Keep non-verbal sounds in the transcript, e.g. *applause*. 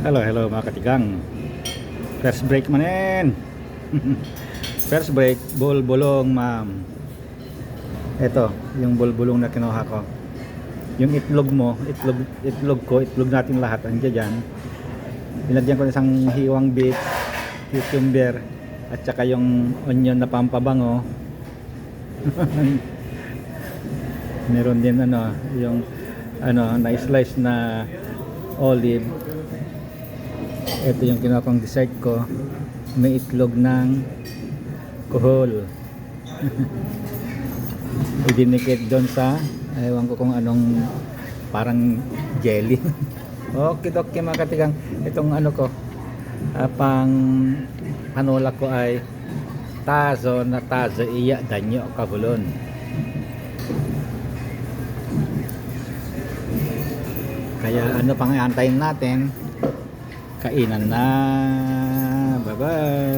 Hello, hello mga katigang. First break manin. *laughs* First break, bulbulong ma'am. Ito, yung bulbulong na kinuha ko. Yung itlog mo, itlog, itlog ko, itlog natin lahat, andiyan dyan. Binagyan ko ng isang hiwang beet, cucumber, at saka yung onion na pampabango. *laughs* Meron din ano, yung ano, na-slice na olive. Ito yung kinuha kong dessert ko. May itlog ng kuhol. *laughs* Idinikit doon sa, ewan ko kung anong parang jelly. *laughs* okay, okay mga katigang. Itong ano ko, ah, pang panula ko ay tazo na tazo iya danyo kabulon. Kaya ano pang antayin natin? Kainan na. Bye-bye.